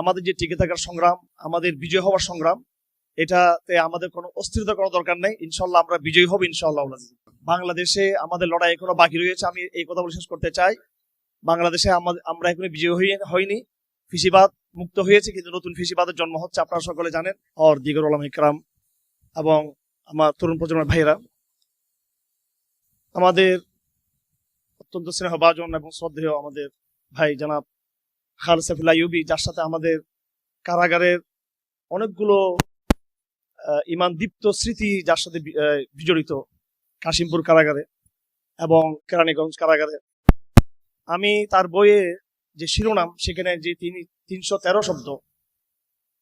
আমাদের যে টিকে থাকার সংগ্রাম, আমাদের বিজয় হওয়ার সংগ্রাম, এটাতে আমাদের কোনো অস্থিরতা করার দরকার নেই। ইনশাল্লাহ আমরা বিজয়ী হব ইনশাল্লাহ বাংলাদেশে আমাদের লড়াই এখনও বাকি রয়েছে। আমি এই কথা বলে শেষ করতে চাই। বাংলাদেশে আমরা এখনও বিজয়ী হইনি। ফিসিবাদ মুক্ত হয়েছে, কিন্তু নতুন ফিসিবাদের জন্ম হচ্ছে, আপনারা সকলে জানেন। অর দিগর আলম ইকরাম এবং আমার তরুণ প্রজন্মের ভাইরা আমাদের অত্যন্ত স্নেহভাজন এবং শ্রদ্ধেয় আমাদের ভাই জনাব খালেদ সাইফুল্লাহ ইউবি যার সাথে আমাদের কারাগারের অনেকগুলো ইমান দীপ্ত স্মৃতি যার সাথে বিজড়িত কাশিমপুর কারাগারে এবং কেরানীগঞ্জ কারাগারে। আমি তার বইয়ে যে শিরোনাম, সেখানে যে তিনি তিনশো তেরো শব্দ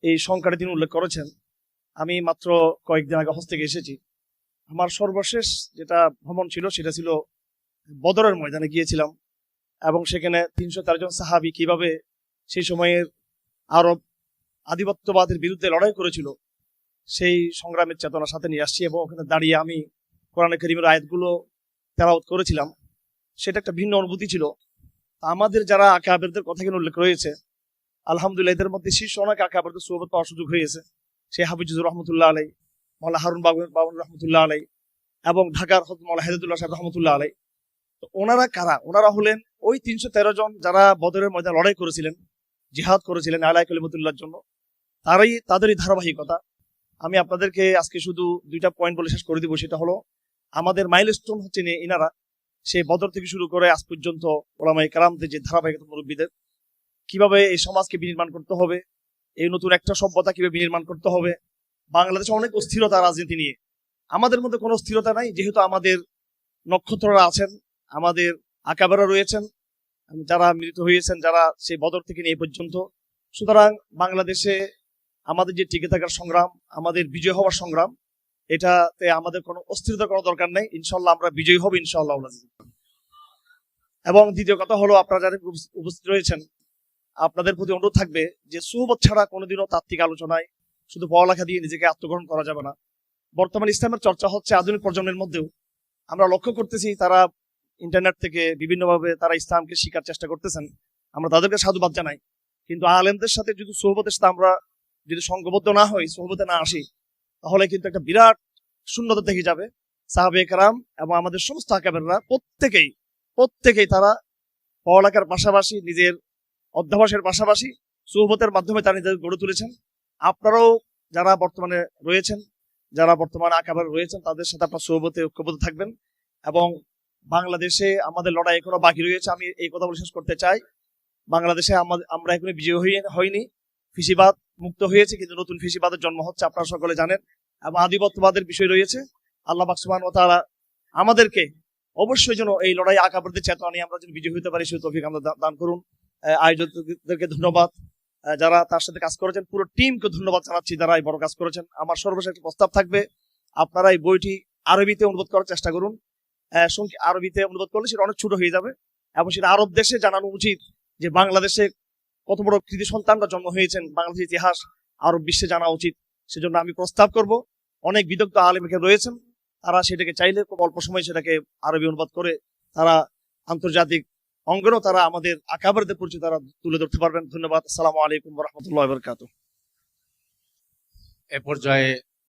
এই সংখ্যাটা তিনি উল্লেখ করেছেন, আমি মাত্র কয়েকদিন আগে হস্তে এসেছি। আমার সর্বশেষ যেটা ভ্রমণ ছিল, সেটা ছিল বদরের ময়দানে গিয়েছিলাম এবং সেখানে তিনশো তেরো জন সাহাবি কীভাবে সেই সময়ের আরব আধিপত্যবাদের বিরুদ্ধে লড়াই করেছিল, সেই সংগ্রামের চেতনার সাথে নিয়ে আসছি এবং ওখানে দাঁড়িয়ে আমি কোরআন করিমের আয়াতগুলো তেলাওয়াত করেছিলাম। সেটা একটা ভিন্ন অনুভূতি ছিল। আমাদের যারা আকাবেরদের কথা এখানে উল্লেখ রয়েছে, আলহামদুলিল্লাহ এদের মধ্যে শীর্ষ অনেক আকাবেরদের সোহবত পাওয়ার সুযোগ হয়েছে সেই হাফিজুর রহমতুল্লাহ আলাই মৌলা হারুন বাবু, বাবুন রহমতুল্লাহ আলাই এবং ঢাকার মৌলা হেদুল্লাহ সাহেব রহমতুল্লাহ আলাই। তো ওনারা কারা? ওনারা হলেন ওই তিনশো তেরো জন যারা বদরের ময়দান লড়াই করেছিলেন। জিহাদ করেছিলেন আলাই কলিমতুল্লাহর জন্য। তারই, তাদেরই ধারাবাহিকতা। আমি আপনাদেরকে আজকে শুধু দুইটা পয়েন্ট বলে শেষ করে দিব, সেটা হলো, আমাদের মাইলস্টোন হচ্ছে ইনারা, সেই বদর থেকে শুরু করে আজ পর্যন্ত ওলামাই কালামদের যে ধারাবাহিকতা মুরব্বীদের, কীভাবে এই সমাজকে বিনির্মাণ করতে হবে, এই নতুন একটা সভ্যতা কীভাবে বিনির্মাণ করতে হবে, বাংলাদেশে অনেক অস্থিরতা রাজনীতি নিয়ে। আমাদের মধ্যে কোনো স্থিরতা নাই, যেহেতু আমাদের নক্ষত্ররা আছেন, আমাদের আকাবেরা রয়েছেন যারা মৃত হয়েছেন, যারা সেই বদর থেকে নিয়ে পর্যন্ত। সুতরাং বাংলাদেশে আমাদের যে টিকে থাকার সংগ্রাম, আমাদের বিজয় হওয়ার সংগ্রাম, এটাতে আমাদের কোনো অস্থিরতা করার দরকার নেই। ইনশাল্লাহ আমরা বিজয়ী হব, ইনশাল্লাহ এবং দ্বিতীয় কথা হলো, আপনারা যারা উপস- উপস্থিত রয়েছেন, আপনাদের প্রতি অনুরোধ থাকবে যে সুহবত ছাড়া কোনোদিনও তাত্ত্বিক আলোচনায় শুধু পড়ালেখা দিয়ে নিজেকে আত্মগ্রহণ করা যাবে না। বর্তমান ইসলামের চর্চা হচ্ছে আধুনিক প্রজন্মের মধ্যেও। আমরা লক্ষ্য করতেছি তারা ইন্টারনেট থেকে বিভিন্নভাবে তারা ইসলামকে শিকার চেষ্টা করতেছেন। আমরা তাদেরকে সাধুবাদ জানাই। কিন্তু আলেমদের সাথে যদি সোহবতের সাথে আমরা যদি সংঘবদ্ধ না হই, সোহবতে না আসি, তাহলে কিন্তু একটা বিরাট শূন্যতা থেকে যাবে। সাহাবে কারাম এবং আমাদের সমস্ত আকাবেররা প্রত্যেকেই প্রত্যেকেই তারা পড়ালেখার পাশাপাশি নিজের অধ্যাবাসের পাশাপাশি সোহবতের মাধ্যমে তারা নিজেদের গড়ে তুলেছেন। আপনারাও যারা বর্তমানে রয়েছেন, যারা বর্তমানে আকাবার রয়েছেন, তাদের সাথে আপনার সোহবতে ঐক্যবদ্ধ থাকবেন এবং বাংলাদেশে আমাদের লড়াই এখনও বাকি রয়েছে, আমি এই কথা বলে শেষ করতে চাই। বাংলাদেশে আমরা এখনও বিজয় হয়নি ফিসিবাদ মুক্ত হয়েছে, কিন্তু নতুন ফিসিবাদের জন্ম হচ্ছে, আপনারা সকলে জানেন। এবং আধিপত্যবাদের বিষয় রয়েছে। আল্লাহ বাকসুমান ও তারা আমাদেরকে অবশ্যই যেন এই লড়াই আকাবরদের চেতনা নিয়ে আমরা যেন বিজয় হতে পারি, সেই তৌফিক আমরা দান করুন। আয়োজকদেরকে ধন্যবাদ। যারা তার সাথে কাজ করেছেন, পুরো টিমকে ধন্যবাদ জানাচ্ছি যারা এই বড় কাজ করেছেন। আমার সর্বশেষ একটি প্রস্তাব থাকবে, আপনারা এই বইটি আরবিতে অনুবাদ করার চেষ্টা করুন। আরবিতে অনুবাদ করলে সেটা অনেক ছোট হয়ে যাবে এবং সেটা আরব দেশে জানানো উচিত যে বাংলাদেশে কত বড় কৃতি সন্তানরা জন্ম হয়েছেন, বাংলাদেশের ইতিহাস আরব বিশ্বে জানা উচিত। সেজন্য আমি প্রস্তাব করব, অনেক বিদগ্ধ আলেম এখানে রয়েছেন, তারা সেটাকে চাইলে খুব অল্প সময় সেটাকে আরবি অনুবাদ করে তারা আন্তর্জাতিক অঙ্গনও তারা আমাদের আকাবারদের পরিচয় তারা তুলে ধরতে পারবেন। ধন্যবাদ। আসসালামু আলাইকুম রহমতুল্লাহ বরকাত এ পর্যায়ে